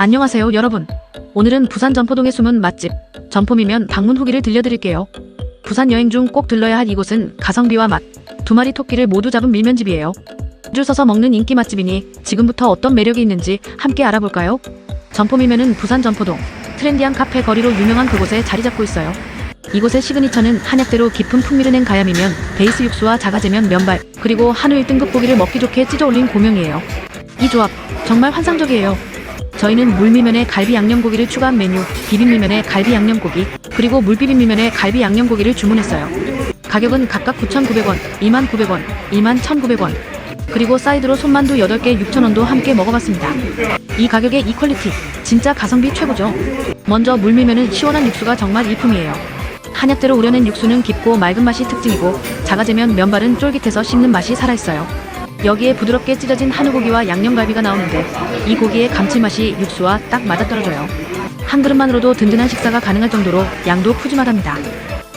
안녕하세요, 여러분. 오늘은 부산 점포동의 숨은 맛집, 점포미면 방문 후기를 들려드릴게요. 부산 여행 중 꼭 들러야 할 이곳은 가성비와 맛, 두 마리 토끼를 모두 잡은 밀면집이에요. 줄 서서 먹는 인기 맛집이니 지금부터 어떤 매력이 있는지 함께 알아볼까요? 점포미면은 부산 점포동, 트렌디한 카페 거리로 유명한 그곳에 자리 잡고 있어요. 이곳의 시그니처는 한약대로 깊은 풍미를 낸 가야미면, 베이스 육수와 자가제면 면발, 그리고 한우 1등급 고기를 먹기 좋게 찢어 올린 고명이에요. 이 조합, 정말 환상적이에요. 저희는 물미면에 갈비 양념고기를 추가한 메뉴, 비빔미면에 갈비 양념고기, 그리고 물비빔미면에 갈비 양념고기를 주문했어요. 가격은 각각 9,900원, 29,900원, 21,900원, 그리고 사이드로 손만두 8개 6,000원도 함께 먹어봤습니다. 이 가격에 이 퀄리티, 진짜 가성비 최고죠. 먼저 물미면은 시원한 육수가 정말 일품이에요. 한약대로 우려낸 육수는 깊고 맑은 맛이 특징이고 자가제면 면발은 쫄깃해서 씹는 맛이 살아있어요. 여기에 부드럽게 찢어진 한우고기와 양념갈비가 나오는데 이 고기의 감칠맛이 육수와 딱 맞아떨어져요. 한 그릇만으로도 든든한 식사가 가능할 정도로 양도 푸짐하답니다.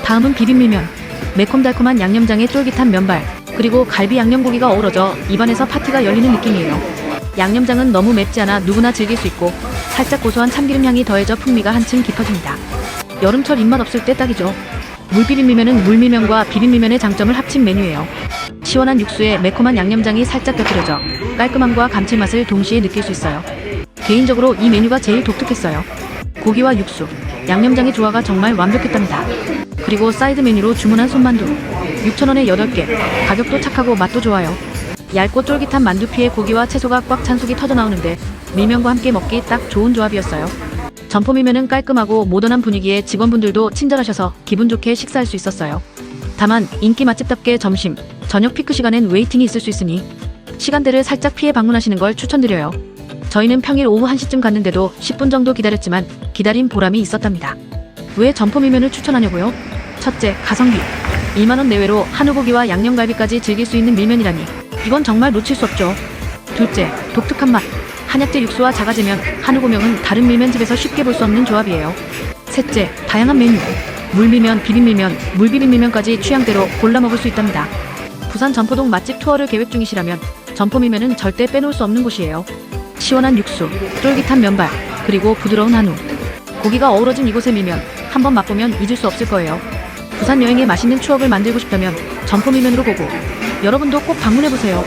다음은 비빔밀면. 매콤달콤한 양념장에 쫄깃한 면발, 그리고 갈비 양념고기가 어우러져 입안에서 파티가 열리는 느낌이에요. 양념장은 너무 맵지 않아 누구나 즐길 수 있고 살짝 고소한 참기름 향이 더해져 풍미가 한층 깊어집니다. 여름철 입맛 없을 때 딱이죠. 물비빔밀면은 물밀면과 비빔밀면의 장점을 합친 메뉴예요. 시원한 육수에 매콤한 양념장이 살짝 곁들여져 깔끔함과 감칠맛을 동시에 느낄 수 있어요. 개인적으로 이 메뉴가 제일 독특했어요. 고기와 육수, 양념장의 조화가 정말 완벽했답니다. 그리고 사이드 메뉴로 주문한 손만두 6,000원에 8개 가격도 착하고 맛도 좋아요. 얇고 쫄깃한 만두피에 고기와 채소가 꽉 찬 속이 터져 나오는데 밀면과 함께 먹기 딱 좋은 조합이었어요. 점포 밀면은 깔끔하고 모던한 분위기에 직원분들도 친절하셔서 기분 좋게 식사할 수 있었어요. 다만 인기 맛집답게 점심, 저녁 피크 시간엔 웨이팅이 있을 수 있으니 시간대를 살짝 피해 방문하시는 걸 추천드려요. 저희는 평일 오후 1시쯤 갔는데도 10분 정도 기다렸지만 기다린 보람이 있었답니다. 왜 점포밀면을 추천하냐고요? 첫째, 가성비. 2만원 내외로 한우고기와 양념갈비까지 즐길 수 있는 밀면이라니 이건 정말 놓칠 수 없죠. 둘째, 독특한 맛. 한약재 육수와 자가제면, 한우고명은 다른 밀면집에서 쉽게 볼 수 없는 조합이에요. 셋째, 다양한 메뉴. 물밀면, 비빔밀면, 물비빔밀면까지 취향대로 골라 먹을 수 있답니다. 부산 점포동 맛집 투어를 계획 중이시라면 점포밀면은 절대 빼놓을 수 없는 곳이에요. 시원한 육수, 쫄깃한 면발, 그리고 부드러운 한우. 고기가 어우러진 이곳의 밀면 한번 맛보면 잊을 수 없을 거예요. 부산 여행의 맛있는 추억을 만들고 싶다면 점포밀면으로 보고 여러분도 꼭 방문해 보세요.